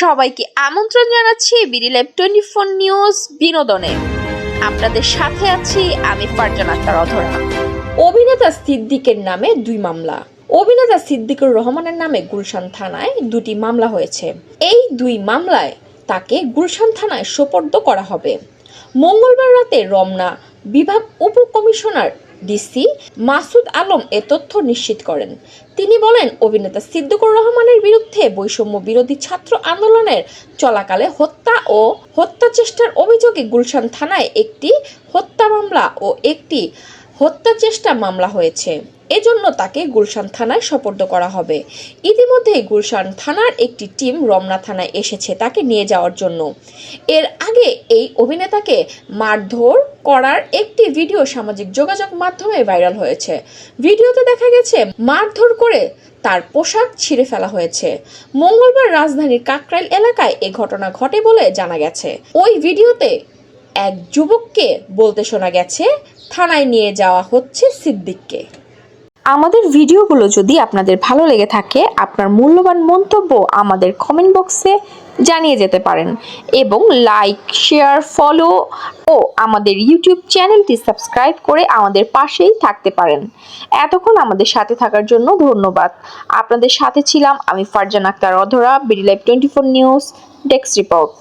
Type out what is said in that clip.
সবাইকে আমন্ত্রণ জানাচ্ছি বিডি টোয়েন্টি ফোর নিউজ বিনোদনে। আপনাদের সাথে আছি আমি ফারজান আক্তার অধরা। অভিনেতা সিদ্দিকের নামে দুই মামলা। অভিনেতা সিদ্দিকুর রহমানের নামে গুলশান থানায় দুটি মামলা হয়েছে। এই দুই মামলায় তাকে গুলশান থানায় সোপর্দ করা হবে। মঙ্গলবার রাতে রমনা বিভাগ উপকমিশনার ডিসি মাসুদ আলম এ তথ্য নিশ্চিত করেন। তিনি বলেন, অভিনেতা সিদ্দিকুর রহমানের বিরুদ্ধে বৈষম্য বিরোধী ছাত্র আন্দোলনের চলাকালে হত্যা ও হত্যা চেষ্টার অভিযোগে গুলশান থানায় একটি হত্যা মামলা ও একটি হত্যা চেষ্টা মামলা হয়েছে। এজন্য তাকে গুলশান থানায় সোপর্দ করা হবে। ইতিমধ্যে গুলশান থানার একটি টিম রমনা থানায় এসেছে তাকে নিয়ে যাওয়ার জন্য। এর আগে এই অভিনেতাকে মারধর করার একটি ভিডিও সামাজিক যোগাযোগ মাধ্যমে ভাইরাল হয়েছে। ভিডিওতে দেখা গেছে, মারধর করে তার পোশাক ছিঁড়ে ফেলা হয়েছে। মঙ্গলবার রাজধানীর কাকরাইল এলাকায় এ ঘটনা ঘটে বলে জানা গেছে। ওই ভিডিওতে এক যুবককে বলতে শোনা গেছে, থানায় নিয়ে যাওয়া হচ্ছে সিদ্দিককে। আমাদের ভিডিওগুলো যদি আপনাদের ভালো লেগে থাকে, আপনার মূল্যবান মন্তব্য আমাদের কমেন্ট বক্সে জানিয়ে যেতে পারেন এবং লাইক শেয়ার ফলো ও আমাদের ইউটিউব চ্যানেলটি সাবস্ক্রাইব করে আমাদের পাশেই থাকতে পারেন। এতক্ষণ আমাদের সাথে থাকার জন্য ধন্যবাদ। আপনাদের সাথে ছিলাম আমি Farzan Akter Adhora BD live twenty four news desk report